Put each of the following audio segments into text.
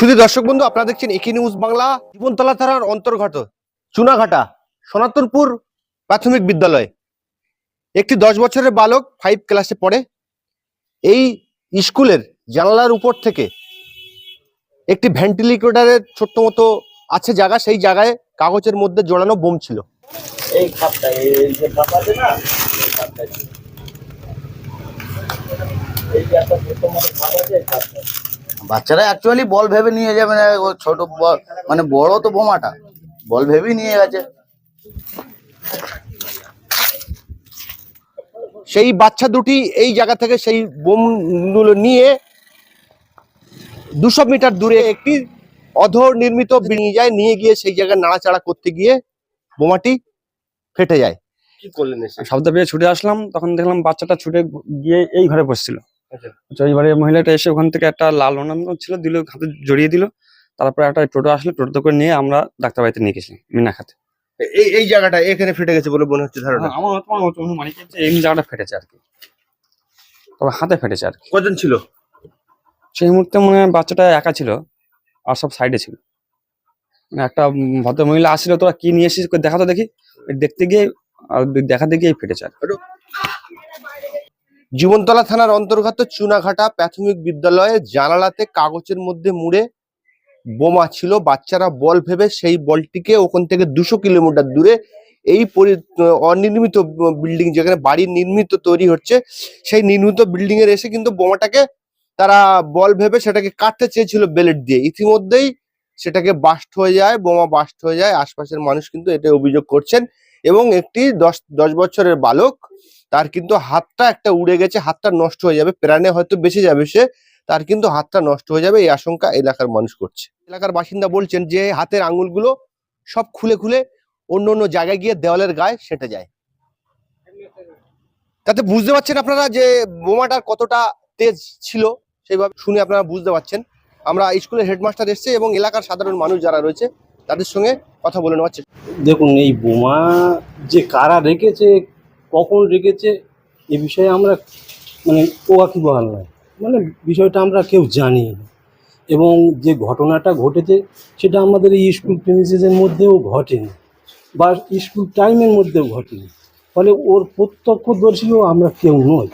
শুধু দর্শক বন্ধু, আপনারা দেখছেন একি নিউজ বাংলা, জীবনতলা থানার অন্তর্গত চুনাঘাটা, সনাতনপুর প্রাথমিক বিদ্যালয়। একটি দশ বছরের বালক ফাইভ ক্লাসে পড়ে। এই স্কুলের জানালার উপর থেকে একটি ভেন্টিলেটরের ছোট্ট মতো আছে জায়গা, সেই জায়গায় কাগজের মধ্যে জড়ানো বোম ছিল। এই খাপটা, এই যে খাপ আছে না, এই খাপটা এই যে একটা খাপ আছে, এই খাপটা। বাচ্চারা অ্যাকচুয়ালি বল ভেবে নিয়ে যাবে না ও ছোট ব- মানে বড় তো বোমাটা। বল ভেবেই নিয়ে গেছে। সেই বাচ্চা দুটি এই জায়গা থেকে সেই বোমগুলো নিয়ে দুশো মিটার দূরে একটি অধর নির্মিত নিয়ে যায় নিয়ে গিয়ে সেই জায়গায় নাড়াচাড়া করতে গিয়ে বোমাটি ফেটে যায়। কি করলেন এসে? শব্দ পেয়ে ছুটে আসলাম তখন দেখলাম বাচ্চাটা ছুটে গিয়ে এই ঘরে বসছিল। আচ্ছা। এইবারে মহিলাটা এসে ওখান থেকে একটা লাল অনন্ত ছিল দিল হাতে জড়িয়ে দিল। তারপরে একটা টোটো আসলো টোটো করে নিয়ে আমরা ডাক্তার বাড়িতে নিয়ে গেছি মিনা খাতে এই এই জায়গাটা এখানে ফেটে গেছে বলে মনে হচ্ছে ধারণা? আমার তোমার অনুমানিক হচ্ছে এই জায়গাটা ফেটেছে আর কি। তবে হাতে ফেটেছে আর কি। কজন ছিল? সেই মুহূর্তে মনে হয় বাচ্চাটা একা ছিল আর সব সাইডে ছিল। মানে একটা ভদ্র মহিলা আসছিল তোরা কি নিয়ে এসেছিস দেখাতো দেখি দেখতে গিয়ে আর দেখাতে গিয়ে ফেটেছে আর। জীবনতলা থানার অন্তর্গত চুনাঘাটা প্রাথমিক বিদ্যালয়ে জানালাতে কাগজের মধ্যে মুড়ে বোমা ছিল। বাচ্চারা বল ভেবে সেই বলটিকে ওখান থেকে দুশো কিলোমিটার দূরে এই অনির্মিত বিল্ডিং যেখানে বাড়ি নির্মিত তৈরি হচ্ছে, সেই নির্মিত বিল্ডিং এর এসে কিন্তু বোমাটাকে তারা বল ভেবে সেটাকে কাটতে চেয়েছিল বেলেট দিয়ে। ইতিমধ্যেই সেটাকে বাস্ট হয়ে যায়, বোমা বাস্ট হয়ে যায়। আশপাশের মানুষ কিন্তু এটা অভিযোগ করছেন এবং একটি দশ দশ বছরের বালক তার কিন্তু হাতটা একটা উড়ে গেছে, হাতটা নষ্ট হয়ে যাবে, প্রাণে হয়তো বেঁচে যাবে সে, তার কিন্তু হাতটা নষ্ট হয়ে যাবে, এই আশঙ্কা এলাকার মানুষ করছে। এলাকার বাসিন্দা বলছেন যে হাতের আঙুলগুলো সব খুলে খুলে অন্য অন্য জায়গায় গিয়ে দেওয়ালের গায়ে সেটে যায়। তাতে বুঝতে পারছেন আপনারা যে বোমাটা কতটা তেজ ছিল, সেইভাবে শুনে আপনারা বুঝতে পারছেন। আমরা স্কুলের হেডমাস্টার এসছে এবং এলাকার সাধারণ মানুষ যারা রয়েছে, তাদের সঙ্গে কথা বলে চেষ্টা দেখুন, এই বোমা যে কারা রেখেছে কখন রেখেছে, এ বিষয়ে আমরা মানে ওয়াকিবহাল নয়। মানে বিষয়টা আমরা কেউ জানি না। এবং যে ঘটনাটা ঘটেছে, সেটা আমাদের এই স্কুল প্রেমিসেসের মধ্যেও ঘটেনি বা স্কুল টাইমের মধ্যেও ঘটেনি। ফলে ওর প্রত্যক্ষদর্শীও আমরা কেউ নই।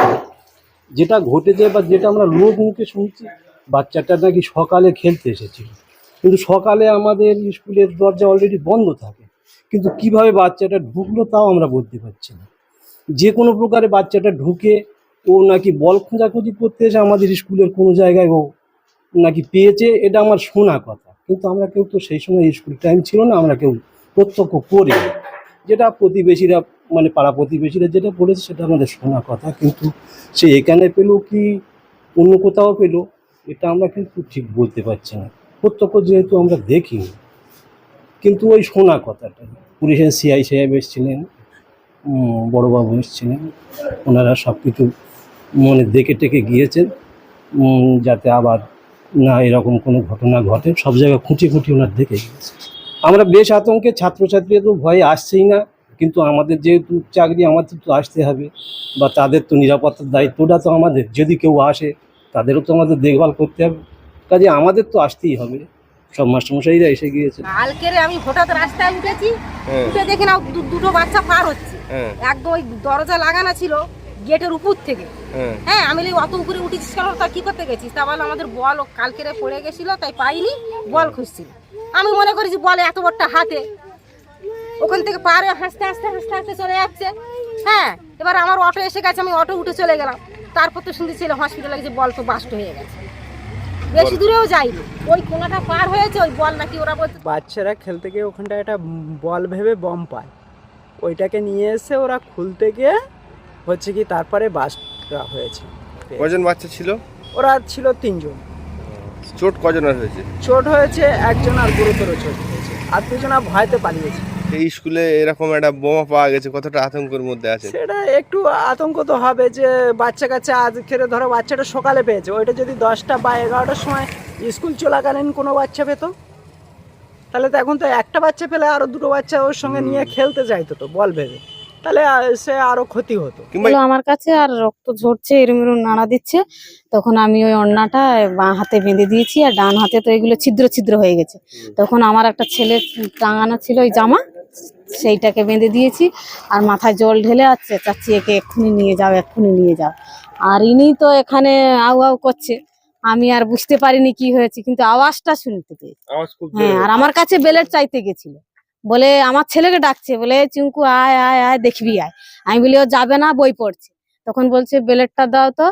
যেটা ঘটেছে বা যেটা আমরা লোক মুখে শুনছি, বাচ্চাটা নাকি সকালে খেলতে এসেছিল। কিন্তু সকালে আমাদের স্কুলের দরজা অলরেডি বন্ধ থাকে। কিন্তু কীভাবে বাচ্চাটা ঢুকলো তাও আমরা বলতে পারছি না। যে কোনো প্রকারে বাচ্চাটা ঢুকে ও নাকি বল খোঁজাখুঁজি করতে এসে আমাদের স্কুলের কোনো জায়গায় ও নাকি পেয়েছে, এটা আমার শোনা কথা। কিন্তু আমরা কেউ তো সেই সময় স্কুল টাইম ছিল না, আমরা কেউ প্রত্যক্ষ করিনি। যেটা প্রতিবেশীরা মানে পাড়া প্রতিবেশীরা যেটা বলেছে সেটা আমাদের শোনা কথা। কিন্তু সে এখানে পেল কি অন্য কোথাও পেল, এটা আমরা কিন্তু ঠিক বলতে পারছি না। প্রত্যক্ষ যেহেতু আমরা দেখিনি, কিন্তু ওই শোনা কথাটা পুলিশের সিআই সাহেব এসেছিলেন বড়বাবু এসেছিলেন। ওনারা সব কিছু মনে দেখে টেকে গিয়েছেন। যাতে আবার না এরকম কোনো ঘটনা ঘটে। সব জায়গায় খুঁটি খুঁটি ওনার দেখে গিয়েছে। আমরা বেশ আতঙ্কে ছাত্রছাত্রীরা তো ভয়ে আসছেই না। কিন্তু আমাদের যেহেতু চাকরি আমাদের তো আসতে হবে। বা তাদের তো নিরাপত্তার দায়িত্বটা তো আমাদের। যদি কেউ আসে তাদেরও তো আমাদের দেখভাল করতে হবে। কাজে আমাদের তো আসতেই হবে। সব মাস্টারমশাইরা এসে গিয়েছে। আমি হঠাৎ রাস্তায় উঠেছি। হ্যাঁ। উঠে দেখি না দুটো বাচ্চা পার হচ্ছে। একদম ওই দরজা লাগানো ছিল গেটের উপর থেকে। হ্যাঁ। হ্যাঁ আমি অত উপরে উঠেছিস কেন? তা কি করতে গেছিস? তা বলে আমাদের বল কালকেরে পড়ে গেছিল তাই পাইনি বল খুঁজছিল। আমি মনে করেছি বলে এত বড়টা হাতে। ওখান থেকে পার হয়ে হাসতে হাসতে হাসতে হাসতে চলে যাচ্ছে। হ্যাঁ এবার আমার অটো এসে গেছে আমি অটো উঠে চলে গেলাম। তারপর তো শুনতে ছিল হসপিটালে যে বল তো বাস্ট হয়ে গেছে। বেশি দূরেও যাইনি। ওই কোনাটা পার হয়েছে ওই বল নাকি ওরা বলছে বাচ্চারা খেলতে গিয়ে ওখানটায় একটা বল ভেবে বম পায়। ওইটাকে নিয়ে এসে ওরা খুলতে গিয়ে হচ্ছে কি তারপরে বাসটা হয়েছে। কজন বাচ্চা ছিল? ওরা ছিল তিনজন। চোট কজনের হয়েছে? চোট হয়েছে একজন আর গুরুতর চোট হয়েছে। আর দুজনা ভয়তে পালিয়েছে। এই স্কুলে এরকম একটা বোমা পাওয়া গেছে কতটা আতঙ্কের মধ্যে আছে? সেটা একটু আতঙ্ক তো হবে যে বাচ্চা কাচ্চা আজকের ধরো বাচ্চাটা সকালে পেয়েছে ওইটা যদি দশটা বা এগারোটার সময় স্কুল চলাকালীন কোনো বাচ্চা পেত? তাহলে তো এখন তো একটা বাচ্চা পেলে আরও দুটো বাচ্চা ওর সঙ্গে নিয়ে খেলতে যাইতো তো বল ভেবে। তাহলে সে আরও ক্ষতি হতো। কিংবা আমার কাছে আর রক্ত ঝরছে এরম এরম নাড়া দিচ্ছে। তখন আমি ওই অন্নাটা বাঁ হাতে বেঁধে দিয়েছি আর ডান হাতে তো এগুলো ছিদ্র ছিদ্র হয়ে গেছে। তখন আমার একটা ছেলে টাঙানো ছিল ওই জামা সেইটাকে বেঁধে দিয়েছি আর মাথায় জল ঢেলে আছে চাচ্ছি একে এক্ষুনি নিয়ে যাও এক্ষুনি নিয়ে যাও। আর ইনি তো এখানে আউ আউ করছে। আমি আর বুঝতে পারিনি কি হয়েছে কিন্তু আওয়াজটা শুনতে পেয়েছি। আওয়াজ খুব জোরে হ্যাঁ আর আমার কাছে বেলেট চাইতে গেছিল। বলে আমার ছেলেকে ডাকছে। বলে চিঙ্কু আয় আয় আয় দেখবি আয়। আমি বলি ও যাবে না বই পড়ছে। তখন বলছে বেলেটটা দাও তো।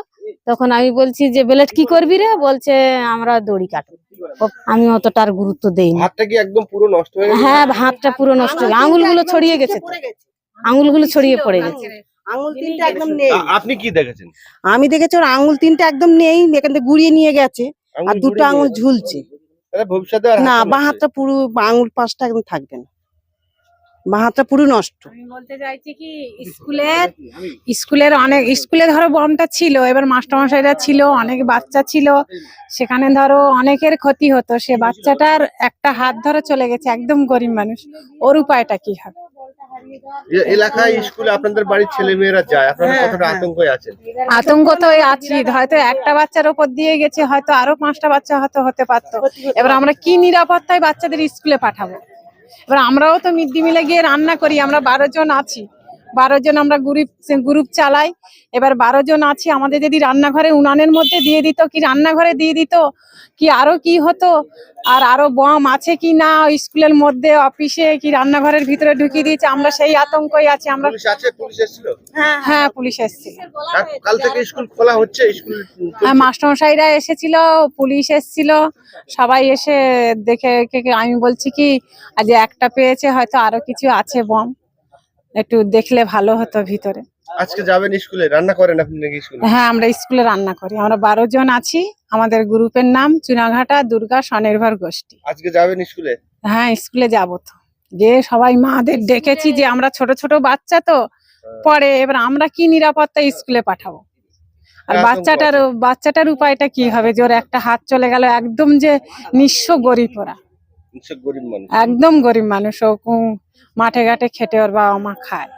তখন আমি বলছি যে বেলেট কি করবি রে? বলছে আমরা দড়ি কাটবো ও, আমি অতটা আর গুরুত্ব দেইনি হাতটা কি একদম পুরো নষ্ট হয়ে হ্যাঁ হাতটা পুরো নষ্ট হয়ে আঙুলগুলো ছড়িয়ে গেছে তো। আঙুলগুলো ছড়িয়ে পড়ে গেছে। আঙুল তিনটা একদম নেই। আপনি কি দেখেছেন? আমি দেখেছি ওর আঙুল তিনটা একদম নেই এখান থেকে গুড়িয়ে নিয়ে গেছে আর দুটো আঙুল ঝুলছে। ভবিষ্যতে না হাতটা পুরো আঙুল পাঁচটা একদম থাকবে না। বাঁ পুরো নষ্ট। আমি বলতে চাইছি কি স্কুলের স্কুলের অনেক স্কুলে ধরো বমটা ছিল এবার মাস্টারমশাইরা ছিল অনেক বাচ্চা ছিল সেখানে ধরো অনেকের ক্ষতি হতো সে বাচ্চাটার একটা হাত ধরে চলে গেছে একদম গরিব মানুষ। ওর উপায়টা কি হবে? এলাকায় স্কুলে আপনাদের বাড়ির ছেলে মেয়েরা যায় আপনারা হ্যাঁ, কতটা হ্যাঁ। আছেন? আতঙ্ক তো আছি হয়তো একটা বাচ্চার দিয়ে গেছে হয়তো আরও পাঁচটা বাচ্চা হয়তো হতে পারতো। এবার আমরা কি নিরাপত্তায় বাচ্চাদের স্কুলে পাঠাবো? এবার আমরাও তো মিড ডে মিলে গিয়ে রান্না করি আমরা বারো জন আছি। বারো জন আমরা গ্রুপ গ্রুপ চালাই। এবার বারো জন আছি আমাদের যদি রান্নাঘরে উনানের মধ্যে দিয়ে দিত কি রান্নাঘরে দিয়ে দিত? কি আরও কি হতো? আর আরও বম আছে কি না? স্কুলের মধ্যে অফিসে কি রান্নাঘরের ভিতরে ঢুকিয়ে দিয়েছে? আমরা সেই আতঙ্কই আছি আমরা পুলিশ আছে? পুলিশ এসেছিল? হ্যাঁ। পুলিশ এসেছিল কাল- কাল থেকে স্কুল খোলা হচ্ছে স্কুল হ্যাঁ মাস্টারমশাইরা এসেছিল পুলিশ এসেছিল সবাই এসে দেখে কে- কে- আমি বলছি কি আজ একটা পেয়েছে হয়তো আরও কিছু আছে বম একটু দেখলে ভালো হতো ভিতরে। আজকে যাবেন স্কুলে? রান্না করেন আপনি নাকি স্কুলে? হ্যাঁ আমরা স্কুলে রান্না করি। আমরা বারো জন আছি। আমাদের গ্রুপের নাম চুনাঘাটা দুর্গা স্বনির্ভর গোষ্ঠী। আজকে যাবেন স্কুলে? হ্যাঁ স্কুলে যাব তো। গিয়ে সবাই মাদের ডেকেছি যে আমরা ছোট ছোট বাচ্চা তো। পড়ে এবার আমরা কি নিরাপত্তা স্কুলে পাঠাবো? আর বাচ্চাটার বাচ্চাটার উপায়টা কি হবে? যে ওর একটা হাত চলে গেল একদম যে নিঃস্ব গরিব ওরা। একদম গরিব মানুষ ও মাঠে ঘাটে খেটে ওর বাবা মা খায়।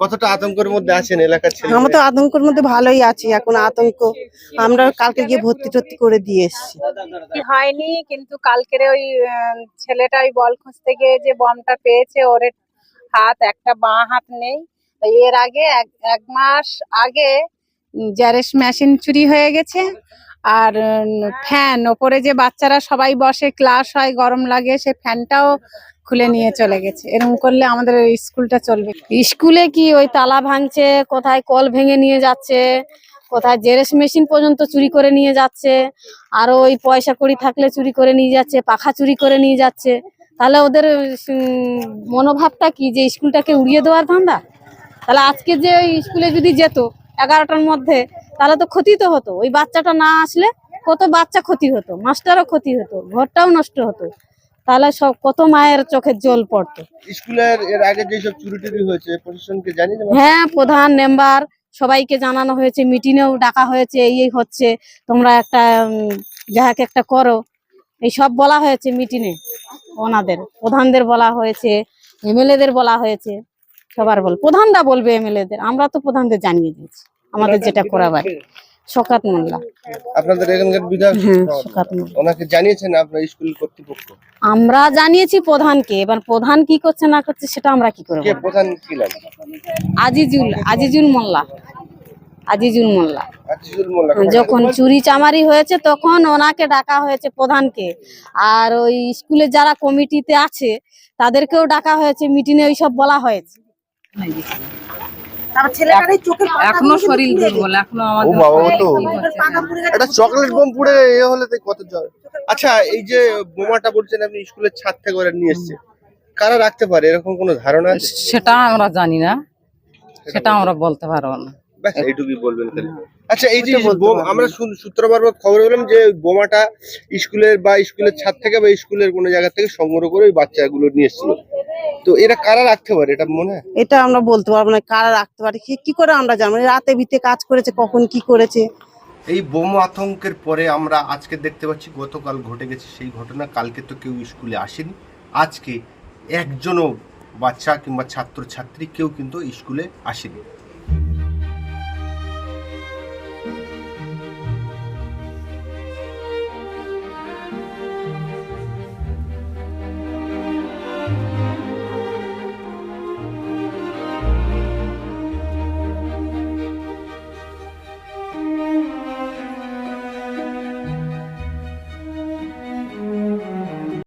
কতটা আতঙ্কের মধ্যে আছেন এলাকার ছেলে আমরা তো আতঙ্কের মধ্যে ভালোই আছি এখন আতঙ্ক। আমরা কালকে গিয়ে ভর্তি টর্তি করে দিয়ে এসেছি। হয়নি কিন্তু কালকের ওই ছেলেটা ওই বল খুঁজতে গিয়ে যে বমটা পেয়েছে ওর হাত একটা বাঁ হাত নেই। এর আগে এক এক মাস আগে জ্যারেস মেশিন চুরি হয়ে গেছে। আর ফ্যান। ওপরে যে বাচ্চারা সবাই বসে, ক্লাস হয়, গরম লাগে, সে ফ্যানটাও খুলে নিয়ে চলে গেছে। এরকম করলে আমাদের স্কুলটা চলবে। স্কুলে কি ওই তালা ভাঙছে, কোথায় কল ভেঙে নিয়ে যাচ্ছে, কোথায় জেরেস মেশিন পর্যন্ত চুরি করে নিয়ে যাচ্ছে, আরও ওই পয়সা কড়ি থাকলে চুরি করে নিয়ে যাচ্ছে, পাখা চুরি করে নিয়ে যাচ্ছে। তাহলে ওদের মনোভাবটা কি যে স্কুলটাকে উড়িয়ে দেওয়ার ধান্দা? তাহলে আজকে যে স্কুলে যদি যেত, এগারোটার মধ্যে তাহলে তো ক্ষতি তো হতো। ওই বাচ্চাটা না আসলে কত বাচ্চা ক্ষতি হতো মাস্টারও ক্ষতি হতো ঘরটাও নষ্ট হতো। তাহলে সব কত মায়ের চোখের জল পড়তো। স্কুলের এর আগে যেসব চুরি টুরি হয়েছে প্রশাসনকে জানি হ্যাঁ প্রধান মেম্বার সবাইকে জানানো হয়েছে মিটিংয়েও ডাকা হয়েছে এই এই হচ্ছে তোমরা একটা যাহাকে একটা করো। এই সব বলা হয়েছে মিটিংয়ে ওনাদের প্রধানদের বলা হয়েছে এমএলএদের বলা হয়েছে সবার বল প্রধানরা বলবে এমএলএদের আমরা তো প্রধানদের জানিয়ে দিয়েছি। আমাদের যেটা করাবার। শকাত মোল্লা। আপনাদের এখানকার বিধায়ক হ্যাঁ শকাত মোল্লা। ওনাকে জানিয়েছেন আপনার স্কুল কর্তৃপক্ষ? আমরা জানিয়েছি প্রধানকে এবার প্রধান কি করছে না করছে সেটা আমরা কি করব কে প্রধান কি নাম আজিজুল আজিজুল মোল্লা। আজিজুল মোল্লা। আজিজুল মোল্লা যখন চুরি চামারি হয়েছে তখন ওনাকে ডাকা হয়েছে প্রধানকে। আর ওই স্কুলে যারা কমিটিতে আছে তাদেরকেও ডাকা হয়েছে মিটিংয়ে ওই সব বলা হয়েছে। তার ছেলেটার চোখের এখনও শরীর দুর্বল এখনও ও আমাদের বাবা তো পাকা পুড়ে গেছে এটা চকলেট বোম পুড়ে এ হলে তো কত আচ্ছা এই যে বোমাটা বলছেন আপনি স্কুলের ছাদ থেকে ওরা নিয়ে এসছে কারা রাখতে পারে? এরকম কোনো ধারণা আছে? সেটা আমরা জানি না। সেটা আমরা বলতে পারব না। ব্যাস এইটুকুই বলবেন আচ্ছা এই যে বোম আমরা সূ- সূত্র মারফত খবর পেলাম যে ওই বোমাটা স্কুলের বা স্কুলের ছাদ থেকে বা স্কুলের কোনো জায়গা থেকে সংগ্রহ করে ওই বাচ্চাগুলো নিয়ে এসেছিল। তো এটা কারা রাখতে পারে? এটা মনে হয়? এটা আমরা বলতে পারব না কারা রাখতে পারে? কি কি করে আমরা জানব? রাতে ভিতে কাজ করেছে কখন কি করেছে? এই বোম আতঙ্কের পরে আমরা আজকে দেখতে পাচ্ছি গতকাল ঘটে গেছে সেই ঘটনা। কালকে তো কেউ স্কুলে আসেনি। আজকে একজনও বাচ্চা কিংবা ছাত্র ছাত্রী কেউ কিন্তু স্কুলে আসেনি।